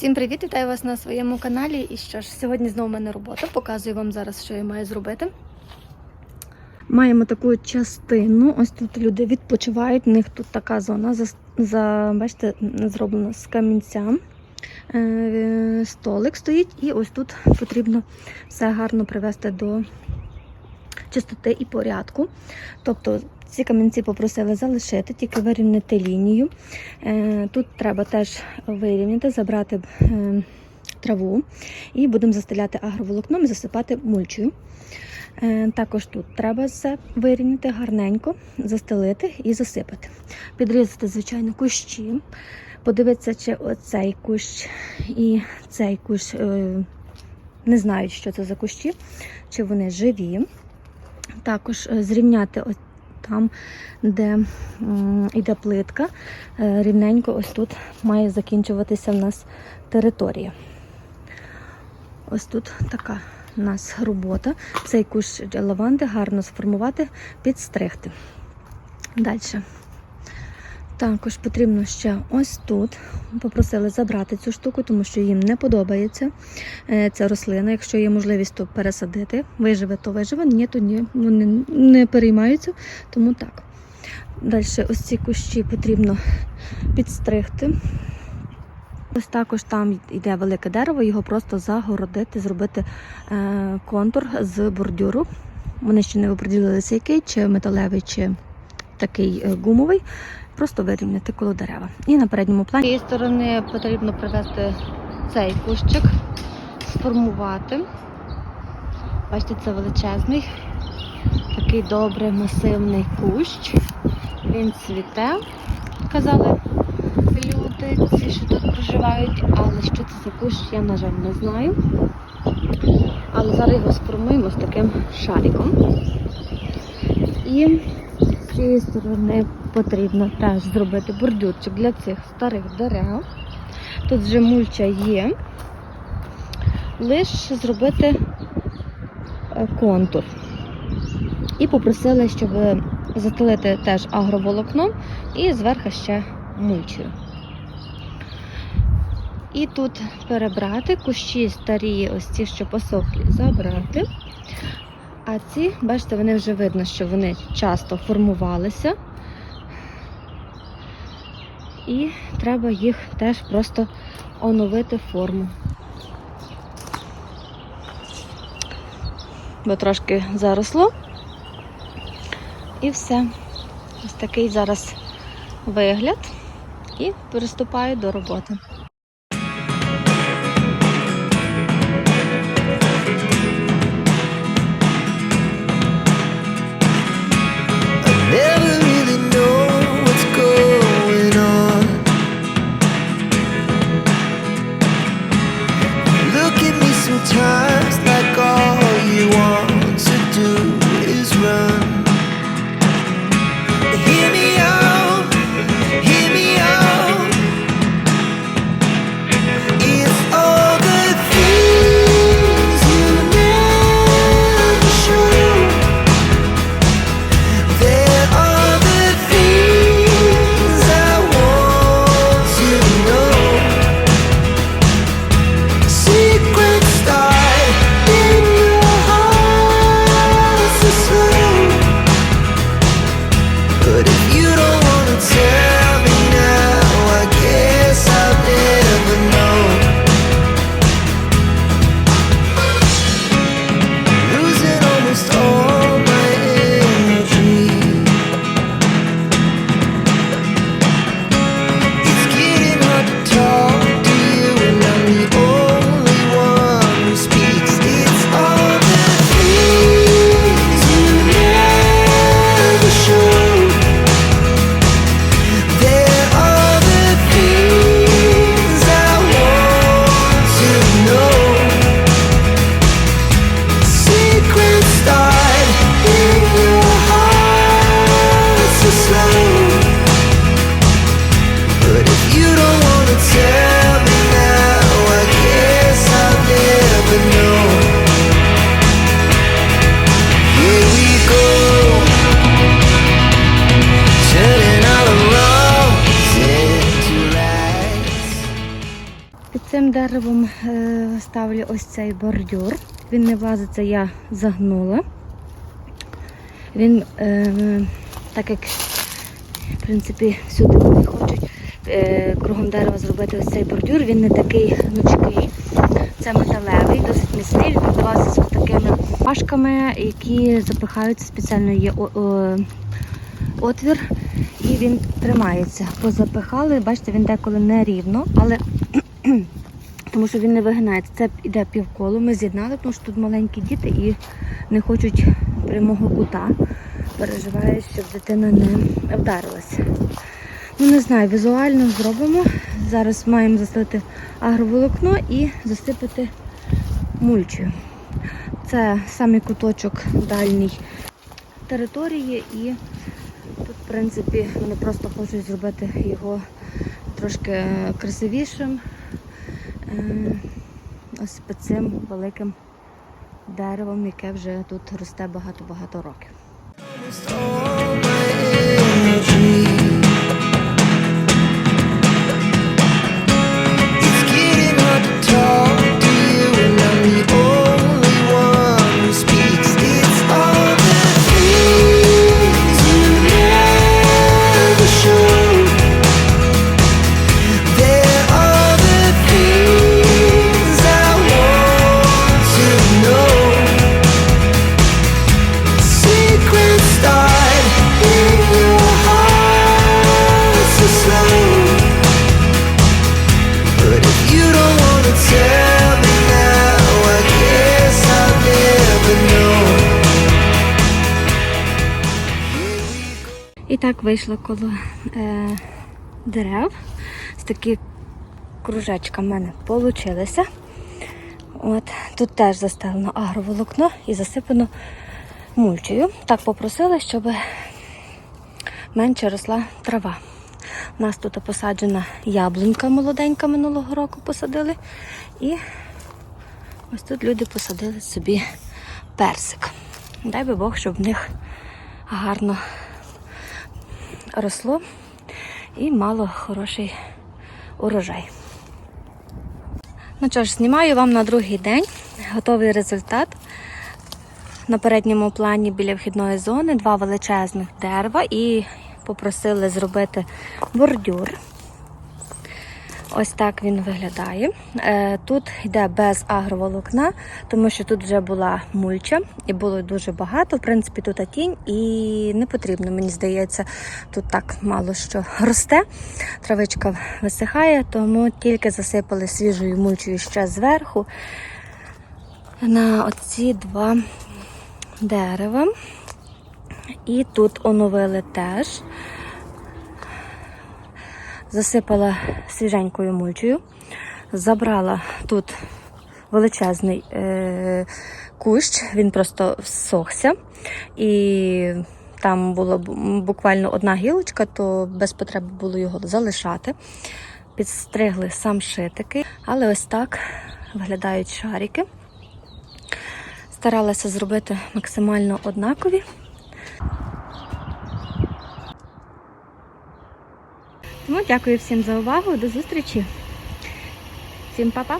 Всім привіт! Вітаю вас на своєму каналі. І що ж, сьогодні знову в мене робота. Показую вам зараз, що я маю зробити. Маємо таку частину. Ось тут люди відпочивають. У них тут така зона за, за бачите, зроблена з камінця. Е, Столик стоїть, і ось тут потрібно все гарно привести до чистоти і порядку. Тобто ці камінці попросили залишити, тільки вирівняти лінію. Е, Тут треба теж вирівняти, забрати е, траву і будемо застеляти агроволокном і засипати мульчою. Е, Також тут треба все вирівняти гарненько, застелити і засипати. Підрізати, звичайно, кущі. Подивитися, чи оцей кущ і цей кущ не знають, що це за кущі, чи вони живі. Також зрівняти там, де йде плитка, е, рівненько ось тут має закінчуватися в нас територія. Ось тут така у нас робота. Цей кущ лаванди гарно сформувати, підстригти. Далі. Також потрібно ще ось тут. Попросили забрати цю штуку, тому що їм не подобається е, ця рослина. Якщо є можливість, то пересадити. Виживе, то виживе, ні, то ні. Вони не переймаються, тому так. Далі ось ці кущі потрібно підстригти. Ось також там йде велике дерево, його просто загородити, зробити е, контур з бордюру. Вони ще не оприділилися, який, чи металевий, чи такий е, гумовий. Просто вирівняти коло дерева. І на передньому плані. З цієї сторони потрібно привести цей кущик, сформувати. Бачите, це величезний, такий добрий масивний кущ. Він цвіте, казали люди, ці, що тут проживають, але що це за кущ, я, на жаль, не знаю. Але зараз його сформуємо з таким шариком. І цієї сторони потрібно теж зробити бордюрчик для цих старих дерев. Тут вже мульча є. Лише зробити е, контур. І попросили, щоб застелити теж агроволокном і зверху ще мульчою. І тут перебрати кущі старі, ось ці, що посохлі, забрати. А ці, бачите, вони вже видно, що вони часто формувалися. І треба їх теж просто оновити форму. Бо трошки заросло. І все. Ось такий зараз вигляд. І приступаю до роботи. Цим деревом е, ставлю ось цей бордюр. Він не влазить, це я загнула. Він, е, так як в принципі всюди вони хочуть е, кругом дерева зробити ось цей бордюр, він не такий гнучкий. Це металевий, досить міцний. Він продавався з такими пашками, які запихаються спеціально є отвір, і він тримається. Позапихали, бачите, він деколи не рівно, але тому що він не вигинається. Це йде півколо. Ми з'єднали, тому що тут маленькі діти і не хочуть прямого кута. Переживають, щоб дитина не вдарилася. Ну, не знаю, візуально зробимо. Зараз маємо засипати агроволокно і засипати мульчою. Це самий куточок дальній території і тут, в принципі, вони просто хочуть зробити його трошки красивішим. Е, Ось під цим великим деревом, яке вже тут росте багато-багато років. І так вийшло коло е, дерев. Ось такі кружечка в мене получилися. От, тут теж застелено агроволокно і засипано мульчею. Так попросили, щоб менше росла трава. У нас тут посаджена яблунька молоденька минулого року посадили. І ось тут люди посадили собі персик. Дай би Бог, щоб в них гарно росло і мало хороший урожай. Ну що ж, знімаю вам на другий день готовий результат. На передньому плані біля вхідної зони два величезних дерева і попросили зробити бордюр. Ось так він виглядає. Е, Тут йде без агроволокна, тому що тут вже була мульча і було дуже багато. В принципі, тут тінь і не потрібно, мені здається, тут так мало що росте. Травичка висихає, тому тільки засипали свіжою мульчою ще зверху на оці два дерева. І тут оновили теж засипала свіженькою мульчою, забрала тут величезний е, кущ, він просто всохся. І там була буквально одна гілочка, то без потреби було його залишати. Підстригли самшитики, але ось так виглядають шарики. Старалася зробити максимально однакові. Тому дякую всім за увагу. До зустрічі. Всім па-па!